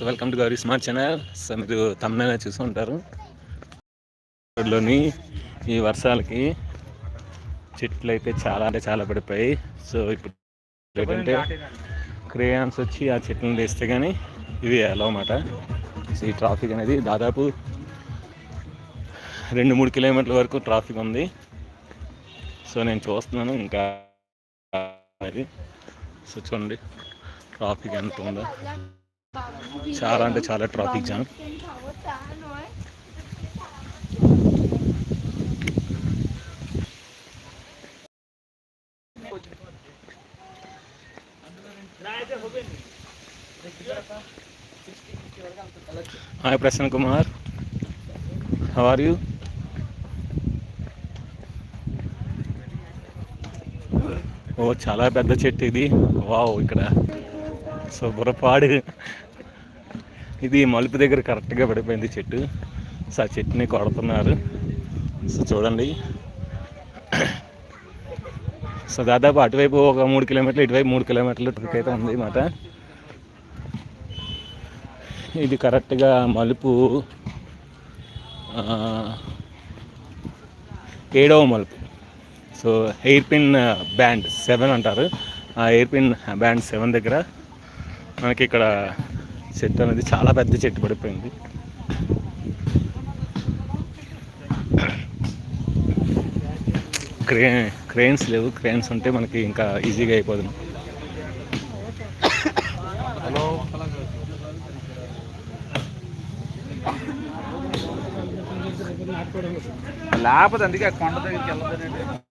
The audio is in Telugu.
So welcome to Gowri smart channel. So మీరు తమిళ చూసి ఉంటారు. రోడ్లోని ఈ వర్షాలకి చెట్లు అయితే చాలా అంటే చాలా పడిపోయాయి సో ఇప్పుడు ఏంటంటే క్రేయాన్స్ వచ్చి ఆ చెట్లను తీస్తే కానీ ఇవి ఎలా అన్నమాట. సో ఈ ట్రాఫిక్ అనేది దాదాపు రెండు మూడు కిలోమీటర్ల వరకు ట్రాఫిక్ ఉంది. సో నేను చూస్తున్నాను ఇంకా అది. సో చూడండి ట్రాఫిక్ ఎంత ఉందో. చాలా అంటే చాలా traffic jam. Hi Prasanna Kumar how are you ఓ చాలా పెద్ద చెట్టు ఇది. వావ్ ఇక్కడ. సో బుర్రపాడు ఇది మలుపు దగ్గర కరెక్ట్గా పడిపోయింది చెట్టు. సో ఆ చెట్టుని కొడుతున్నారు. సో చూడండి. సో దాదాపు అటువైపు ఒక మూడు కిలోమీటర్లు ఇటువైపు మూడు కిలోమీటర్లు ట్రిక్ అయితే ఉంది మాట ఇది కరెక్ట్గా మలుపు ఏడవ మలుపు. So hairpin bend seven అంటారు. ఆ ఎయిర్ పిన్ బ్యాండ్ సెవెన్ దగ్గర మనకి ఇక్కడ చెట్టు అనేది చాలా పెద్ద చెట్టు పడిపోయింది. క్రే క్రేన్స్ లేవు. క్రేన్స్ ఉంటే మనకి ఇంకా ఈజీగా అయిపోతుంది లేకపోతే అందుకే కొండ దగ్గరికి వెళ్ళదని